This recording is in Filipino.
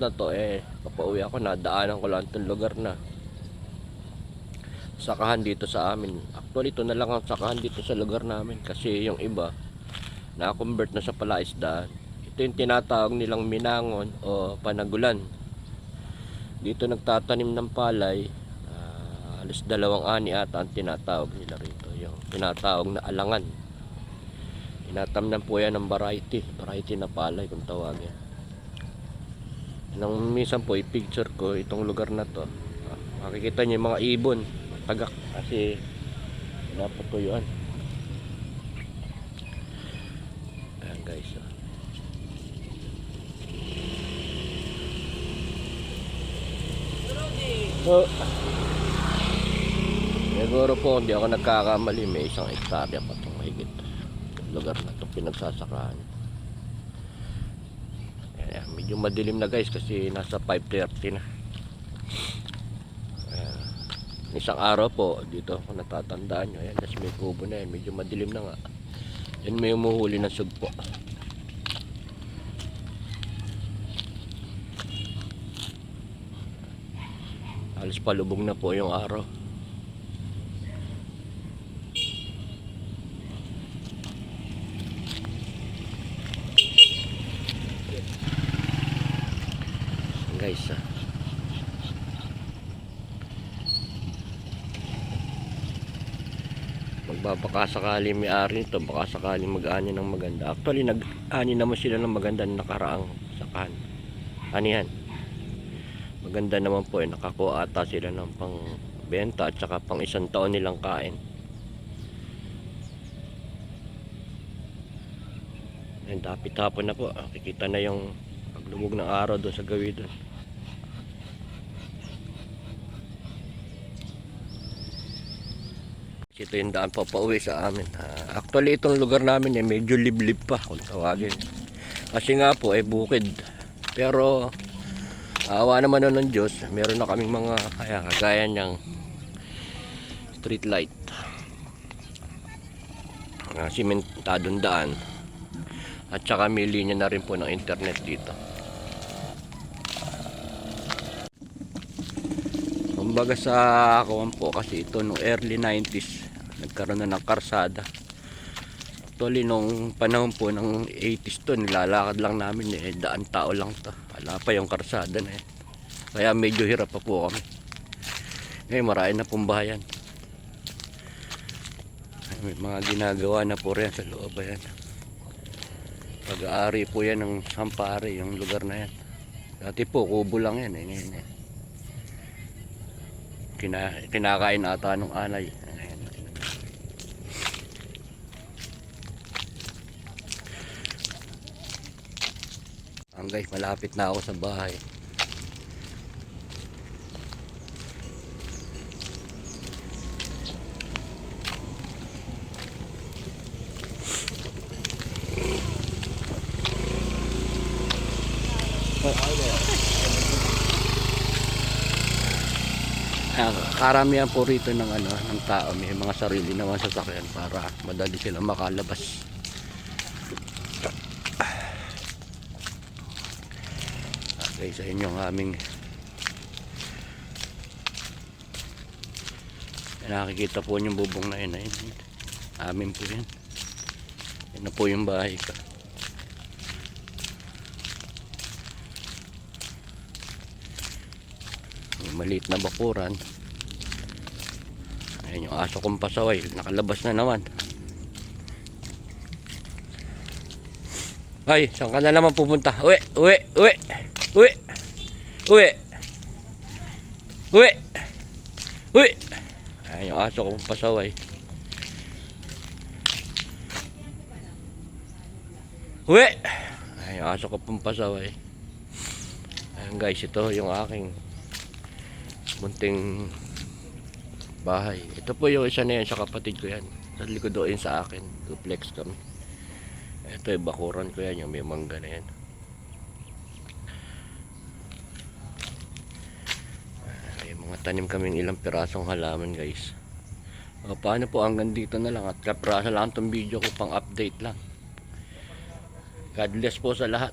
na to eh. Papauwi ako nadaanan ko lang itong lugar na sakahan dito sa amin. Actually ito na lang ang sakahan dito sa lugar namin kasi yung iba na-convert na sa palaisdaan. Ito yung tinatawag nilang minangon o panagulan. Dito nagtatanim ng palay. Ah, alas dalawang ani ata ang tinatawag nila rito yung tinatawag na alangan. Tinatamnan po yan ng variety variety na palay kung tawagin nang minsan po i-picture ko itong lugar na to. Makikita niyo yung mga ibon tagak. Kasi napatuyuan ayan guys ah. So, siguro po hindi ako nagkakamali. May isang hektarya pa itong mahigit lugar na ito pinagsasakahan Ayan, medyo madilim na guys kasi nasa 5.30 na. Ayan. isang araw po dito kung natatandaan nyo. Ayan, tas may kubo na yan. Medyo madilim na nga. Yan may umuhuli ng sugpo. Halos palubog na po yung araw guys ah. magbabaka sakali may ari nito baka sakali mag-ani ng maganda. Actually nag-ani naman sila ng maganda na nakaraang sakahan. Anihan maganda naman po eh. Nakakuha ata sila ng pang benta at saka pang isang taon nilang kain. And dapit hapon na po. Kikita na yung paglubog ng araw doon sa gawin doon ito yung daan pa pauwi sa amin. Ah, actually itong lugar namin eh, medyo liblib pa kung tawagin. Kasi nga po eh bukid. Pero awa naman na ng Diyos meron na kaming mga kaya kagaya niyang street light. Uh, simentadong daan. At saka may linya na rin po ng internet dito. Kumbaga sa kawan po kasi ito nung early 90s nagkaroon na ng karsada. Actually nung panahon po ng 80s to nilalakad lang namin eh. Daan tao lang to. Wala pa yung karsada na eh. Kaya medyo hirap pa po kami. Eh marami na pong bayan. May mga ginagawa na po rin sa loob ayan. Pag-aari po yan ng Sampare yung lugar na yan. Dati po kubo lang yan eh ngayon eh. Kina, kinakain ata nung anay Ayan. Ang guys malapit na ako sa bahay. Ah, karamihan po rito ng ano ng tao may mga sarili naman sasakyan para madali sila makalabas okay sa inyo ang aming nakikita po yung bubong na yun yun. amin po yan. Yan na po yung bahay ko. May maliit na bakuran. Ayun yung aso kong pasaway. Nakalabas na naman. Ay saan ka na naman pupunta? Uwi uwi uwi uwi uwi uwi uwi ayun yung aso kong pasaway uwi ayun yung aso kong pasaway ayun guys ito yung aking munting bahay. Ito po yung isa na yan sa kapatid ko yan. Sa likod doon sa akin. Duplex kami. Ito yung bakuran ko yan. Yung may mangga na yan. May mga tanim kaming ilang pirasong halaman guys. O, paano po hanggang dito na lang. At kaprasa lang itong video ko pang update lang. God bless po sa lahat.